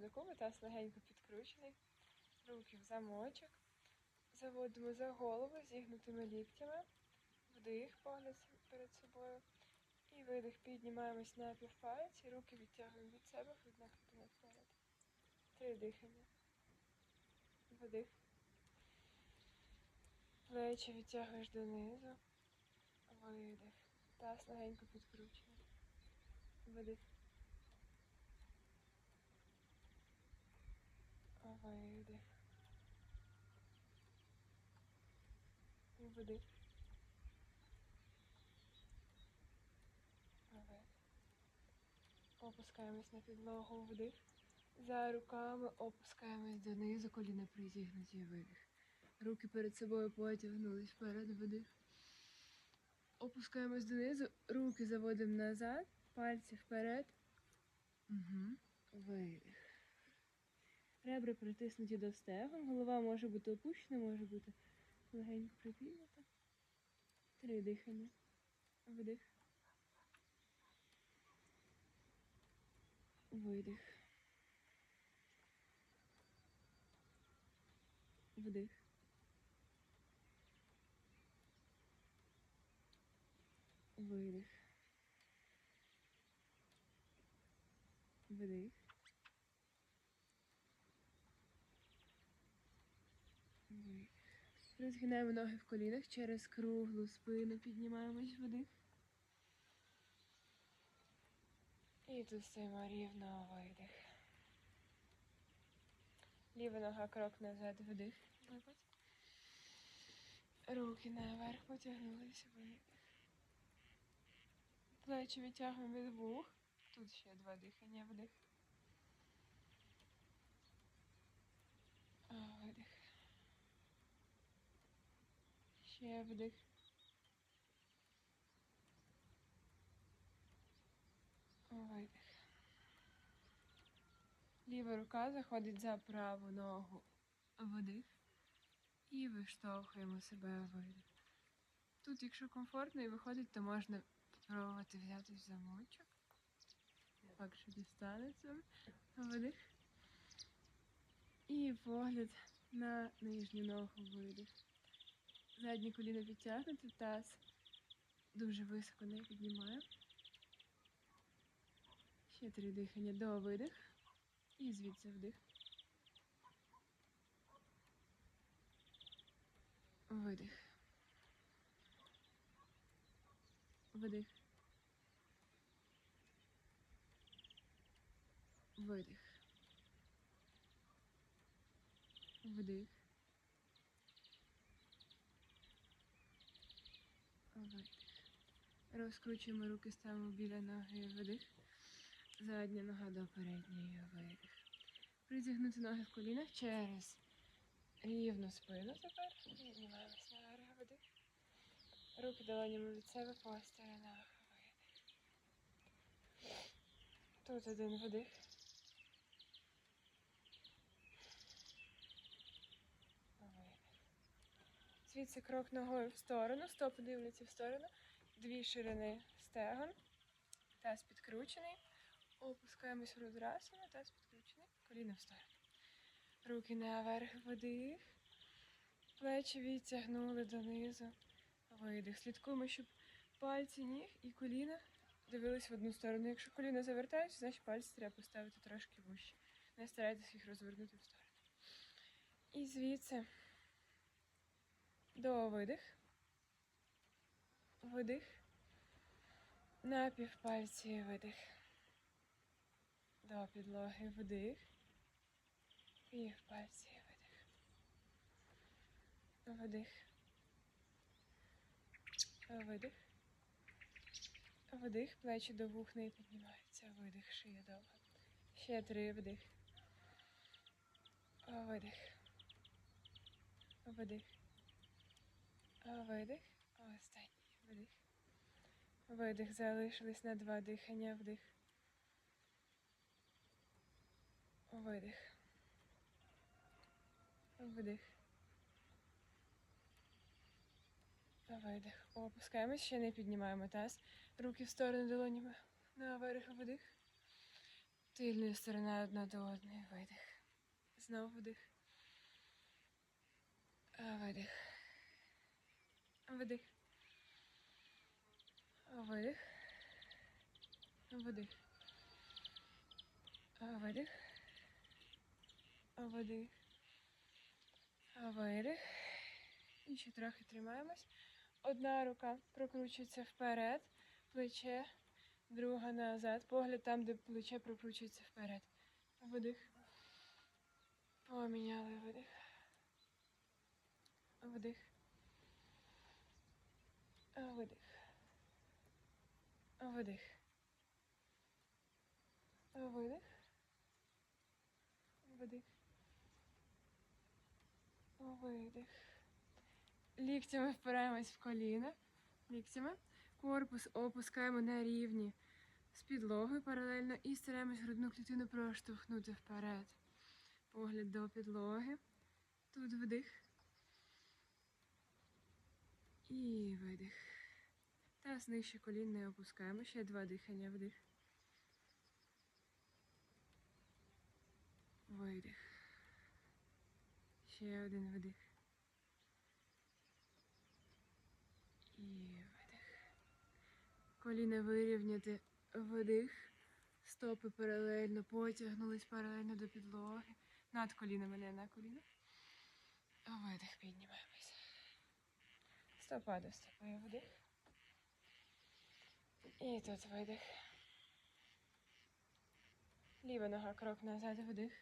спочатку таз легенько підкручений, руки в замочок. Заводимо за голову зігнутими ліктями. Вдих, погляд перед собою. І видих, піднімаємось на півпальці, руки відтягуємо від себе, грудна клітина вперед. Три дихання. Вдих. Плечі відтягуєш донизу. Видих. Таз легенько підкручений. Видих. Видих. Вдих. Вдих. Опускаємось на підлогу, вдих. За руками опускаємось донизу, коліна призігнуті, видих. Руки перед собою потягнулись вперед, вдих. Опускаємось донизу, руки заводимо назад, пальці вперед. Угу. Видих. Ребра притиснуті до стегон, голова може бути опущена, може бути легенько припіднята. Три дихання. Вдих. Видих. Вдих. Видих. Вдих. Розгинаємо ноги в колінах через круглу спину, піднімаємось вдих. І тут стоїмо рівно видих. Ліва нога крок назад, вдих. Випад. Руки наверх потягнулися, видих. Плечі відтягуємо від вух. Тут ще два дихання, вдих. Видих. Ще вдих. Видих. Ліва рука заходить за праву ногу. Вдих. І виштовхуємо себе видих. Тут, якщо комфортно і виходить, то можна спробувати взяти в замочок. Так, що дістанеться. Вдих. І погляд на нижню ногу видих. Заднє коліно підтягнуте, таз дуже високо не піднімає. Ще три дихання до видих. І звідси вдих. Видих. Видих. Видих. Вдих. Видих. Розкручуємо руки, ставимо біля ноги видих. Задня нога до передньої видих. Призігнути ноги в колінах через рівну спину тепер. Піднімаємось наверх видих. Руки долонями від себе по сторонах. Видих. Тут один видих. Звідси крок ногою в сторону, стопи дивляться в сторону, дві ширини стегон, таз підкручений. Опускаємось в рудрасану, таз підкручений, коліна в сторону. Руки наверх, вдих. Плечі відтягнули донизу. Видих. Слідкуємо, щоб пальці ніг і коліна дивились в одну сторону. Якщо коліна завертаються, значить пальці треба поставити трошки вище. Не старайтесь їх розвернути в сторону. І звідси до видих. Видих. На півпальці видих. До підлоги вдих. Півпальці видих. Вдих. Видих. Вдих, плечі до вух не піднімаються. Видих, шия довга. Ще три вдих. Видих. Видих. Видих. Останній вдих. Видих. Залишились на два дихання. Вдих. Видих. Вдих. Видих. Опускаємось, ще не піднімаємо таз. Руки в сторону долонями. Наверх вдих. Тильною стороною одна до одної. Видих. Знову вдих. Видих. Видих. Видих. Видих. Видих. Видих. Видих. І ще трохи тримаємось. Одна рука прокручується вперед, плече, друга назад. Погляд там, де плече прокручується вперед. Видих. Поміняли видих. Вдих. Видих. Видих. Видих. Видих. Видих. Ліктями впираємось в коліна. Ліктями. Корпус опускаємо на рівні з підлогою паралельно і стараємось грудну клітину проштовхнути вперед. Погляд до підлоги. Тут вдих. І видих. Таз нижче колін не опускаємо. Ще два дихання вдих. Видих. Ще один видих. І видих. Коліна вирівняти вдих. Стопи паралельно потягнулись паралельно до підлоги. Над колінами, не на коліна. Видих, піднімаємось. Стопа до стопи вдих. І тут видих. Ліва нога крок назад вдих.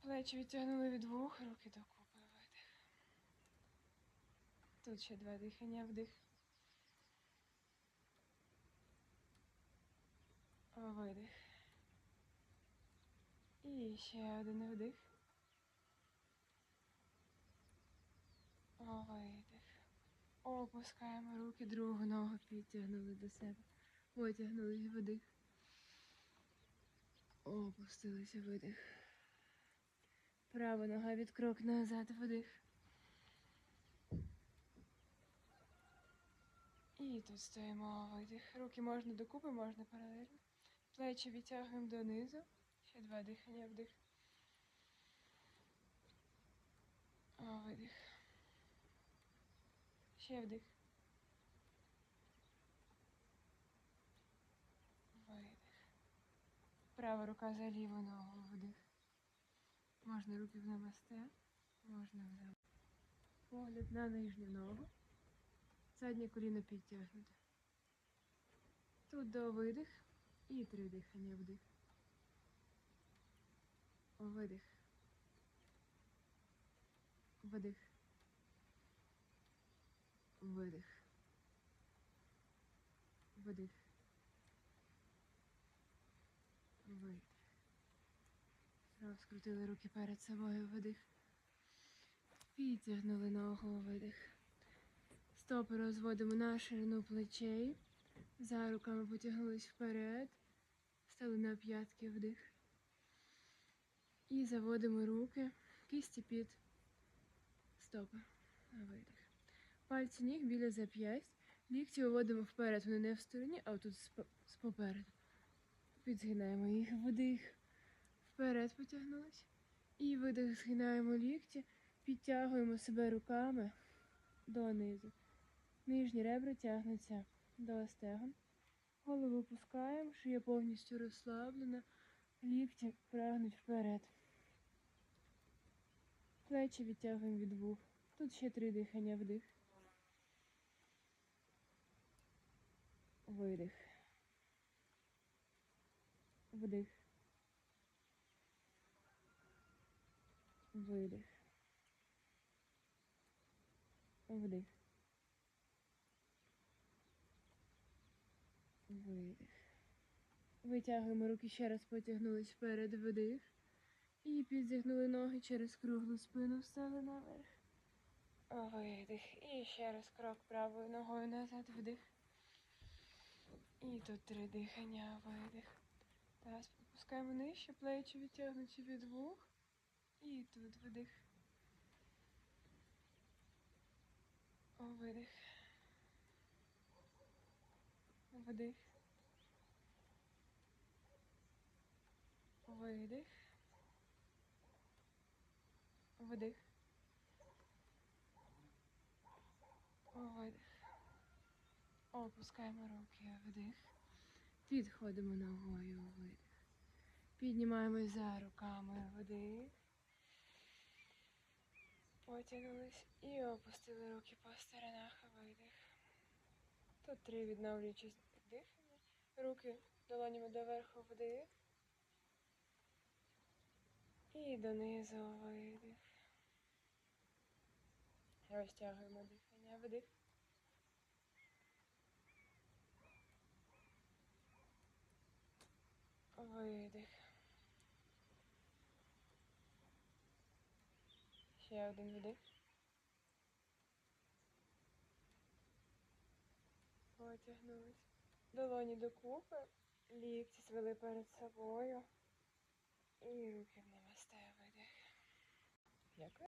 Плечі відтягнули від вух, руки докупи видих. Тут ще два дихання вдих. Видих. І ще один вдих. Видих. Опускаємо руки, другу ногу підтягнули до себе. Потягнулись вдих. Опустилися видих. Права нога від крок назад вдих. І тут стоїмо видих. Руки можна докупи, можна паралельно. Плечі відтягуємо донизу. Ще два дихання вдих. Видих. Ще вдих. Видих. Права рука за ліву ногу вдих. Можна руки в намасте, можна в зам. Погляд на нижню ногу. Заднє коліно підтягнуте. Тут до видих і три дихання вдих. Видих. Вдих. Видих. Вдих. Видих. Розкрутили руки перед собою. Видих. Підтягнули ногу. Видих. Стопи розводимо на ширину плечей. За руками потягнулись вперед. Стали на п'ятки вдих. І заводимо руки, кисті під стопи. Видих. Пальці ніг біля зап'ясть. Лікті виводимо вперед. Вони не в стороні, а отут з попереду. Підзгинаємо їх. Вдих. Вперед потягнулись. І видих, згинаємо лікті, підтягуємо себе руками донизу. Нижні ребра тягнуться до стегон. Голову опускаємо, шия повністю розслаблена. Лікті прагнуть вперед. Плечі відтягуємо від вух. Тут ще три дихання вдих. Видих. Вдих. Видих. Вдих. Видих. Витягуємо руки ще раз потягнулись вперед, вдих. І підзігнули ноги через круглу спину, встали наверх. Видих. І ще раз крок правою ногою назад, вдих. І тут три дихання, видих. Таз попускаємо нижче, плечі відтягнуті від вух. І тут вдих. Видих. Вдих. Видих. Вдих. Видих. Опускаємо руки. Вдих. Підходимо ногою. Видих. Піднімаємось за руками. Вдих. Потягнулись і опустили руки по сторонах. Видих. Тут три відновлюючі дихання. Руки долонями доверху вдих. І донизу видих. Розтягуємо дихання. Вдих. Видих. Ще один вдих. Потягнулись. Долоні докупи. Лікті звели перед собою. І руки в намасте видих. Дякую.